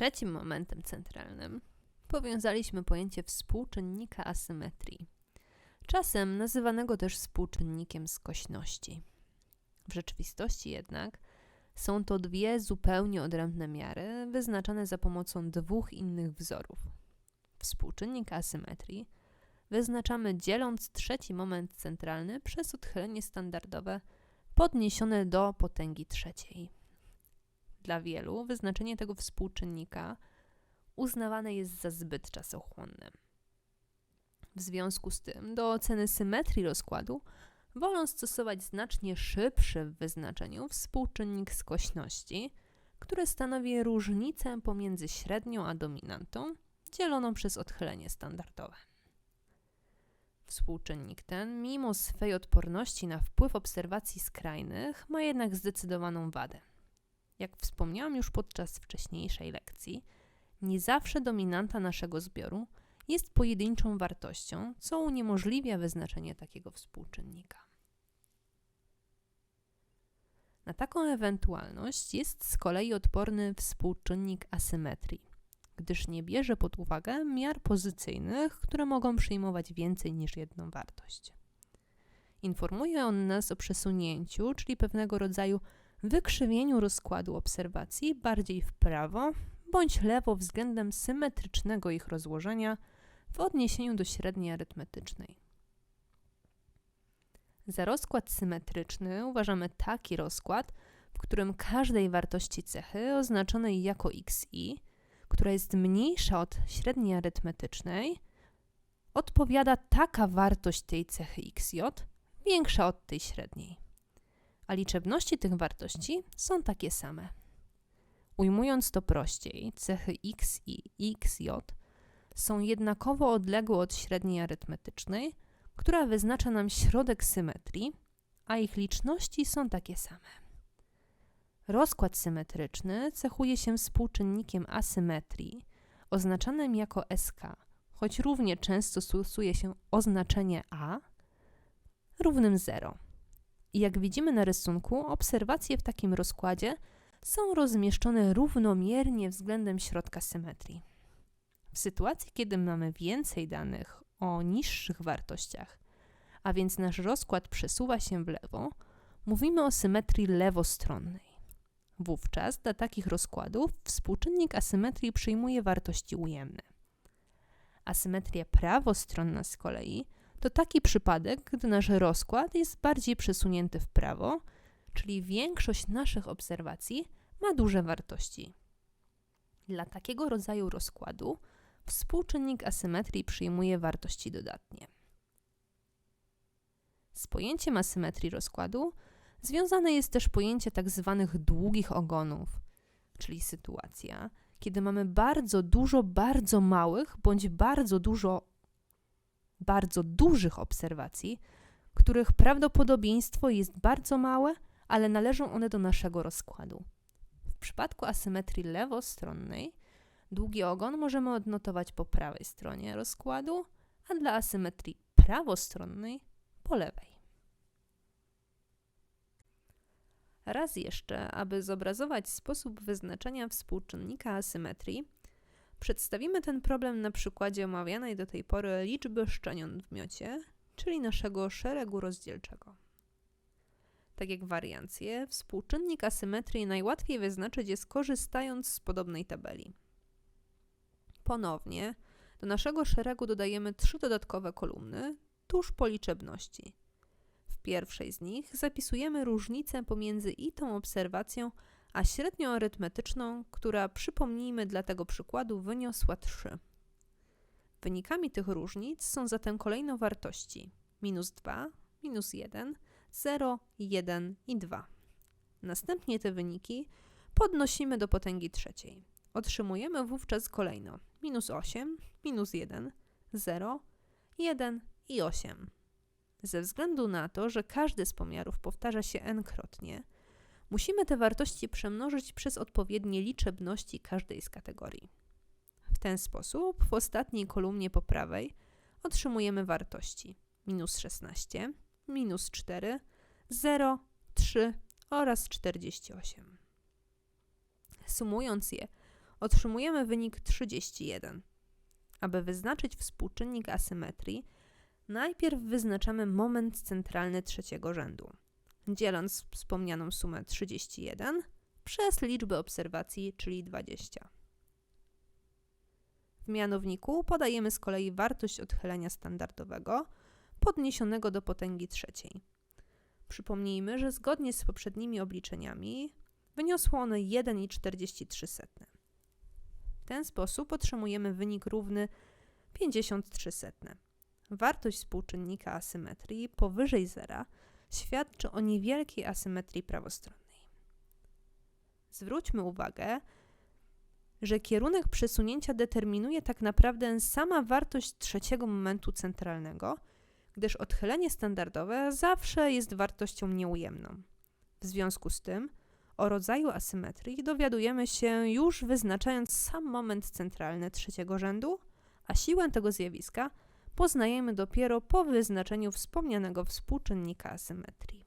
trzecim momentem centralnym powiązaliśmy pojęcie współczynnika asymetrii, czasem nazywanego też współczynnikiem skośności. W rzeczywistości jednak są to dwie zupełnie odrębne miary, wyznaczane za pomocą dwóch innych wzorów. Współczynnik asymetrii wyznaczamy dzieląc trzeci moment centralny przez odchylenie standardowe podniesione do potęgi trzeciej. Dla wielu wyznaczenie tego współczynnika uznawane jest za zbyt czasochłonne. W związku z tym, do oceny symetrii rozkładu wolą stosować znacznie szybszy w wyznaczeniu współczynnik skośności, który stanowi różnicę pomiędzy średnią a dominantą, dzieloną przez odchylenie standardowe. Współczynnik ten, mimo swej odporności na wpływ obserwacji skrajnych, ma jednak zdecydowaną wadę. Jak wspomniałam już podczas wcześniejszej lekcji, nie zawsze dominanta naszego zbioru jest pojedynczą wartością, co uniemożliwia wyznaczenie takiego współczynnika. Na taką ewentualność jest z kolei odporny współczynnik asymetrii, gdyż nie bierze pod uwagę miar pozycyjnych, które mogą przyjmować więcej niż jedną wartość. Informuje on nas o przesunięciu, czyli pewnego rodzaju wykrzywieniu rozkładu obserwacji bardziej w prawo bądź lewo względem symetrycznego ich rozłożenia w odniesieniu do średniej arytmetycznej. Za rozkład symetryczny uważamy taki rozkład, w którym każdej wartości cechy oznaczonej jako xi, która jest mniejsza od średniej arytmetycznej, odpowiada taka wartość tej cechy xj większa od tej średniej. A liczebności tych wartości są takie same. Ujmując to prościej, cechy x i xj są jednakowo odległe od średniej arytmetycznej, która wyznacza nam środek symetrii, a ich liczności są takie same. Rozkład symetryczny cechuje się współczynnikiem asymetrii, oznaczanym jako SK, choć równie często stosuje się oznaczenie A równym 0. I jak widzimy na rysunku, obserwacje w takim rozkładzie są rozmieszczone równomiernie względem środka symetrii. W sytuacji, kiedy mamy więcej danych o niższych wartościach, a więc nasz rozkład przesuwa się w lewo, mówimy o symetrii lewostronnej. Wówczas dla takich rozkładów współczynnik asymetrii przyjmuje wartości ujemne. Asymetria prawostronna z kolei to taki przypadek, gdy nasz rozkład jest bardziej przesunięty w prawo, czyli większość naszych obserwacji ma duże wartości. Dla takiego rodzaju rozkładu współczynnik asymetrii przyjmuje wartości dodatnie. Z pojęciem asymetrii rozkładu związane jest też pojęcie tak zwanych długich ogonów, czyli sytuacja, kiedy mamy bardzo dużo bardzo małych bądź bardzo dużo bardzo dużych obserwacji, których prawdopodobieństwo jest bardzo małe, ale należą one do naszego rozkładu. W przypadku asymetrii lewostronnej długi ogon możemy odnotować po prawej stronie rozkładu, a dla asymetrii prawostronnej po lewej. Raz jeszcze, aby zobrazować sposób wyznaczenia współczynnika asymetrii, przedstawimy ten problem na przykładzie omawianej do tej pory liczby szczenion w miocie, czyli naszego szeregu rozdzielczego. Tak jak wariancje, współczynnik asymetrii najłatwiej wyznaczyć jest korzystając z podobnej tabeli. Ponownie do naszego szeregu dodajemy trzy dodatkowe kolumny tuż po liczebności. W pierwszej z nich zapisujemy różnicę pomiędzy i tą obserwacją, a średnią arytmetyczną, która przypomnijmy dla tego przykładu wyniosła 3. Wynikami tych różnic są zatem kolejno wartości minus 2, minus 1, 0, 1 i 2. Następnie te wyniki podnosimy do potęgi trzeciej. Otrzymujemy wówczas kolejno minus 8, minus 1, 0, 1 i 8. Ze względu na to, że każdy z pomiarów powtarza się n-krotnie, musimy te wartości przemnożyć przez odpowiednie liczebności każdej z kategorii. W ten sposób w ostatniej kolumnie po prawej otrzymujemy wartości minus 16, minus 4, 0, 3 oraz 48. Sumując je, otrzymujemy wynik 31. Aby wyznaczyć współczynnik asymetrii, najpierw wyznaczamy moment centralny trzeciego rzędu, dzieląc wspomnianą sumę 31 przez liczbę obserwacji, czyli 20. W mianowniku podajemy z kolei wartość odchylenia standardowego podniesionego do potęgi trzeciej. Przypomnijmy, że zgodnie z poprzednimi obliczeniami wyniosło ono 1,43. W ten sposób otrzymujemy wynik równy 53 setne. Wartość współczynnika asymetrii powyżej zera świadczy o niewielkiej asymetrii prawostronnej. Zwróćmy uwagę, że kierunek przesunięcia determinuje tak naprawdę sama wartość trzeciego momentu centralnego, gdyż odchylenie standardowe zawsze jest wartością nieujemną. W związku z tym o rodzaju asymetrii dowiadujemy się już wyznaczając sam moment centralny trzeciego rzędu, a siłę tego zjawiska poznajemy dopiero po wyznaczeniu wspomnianego współczynnika asymetrii.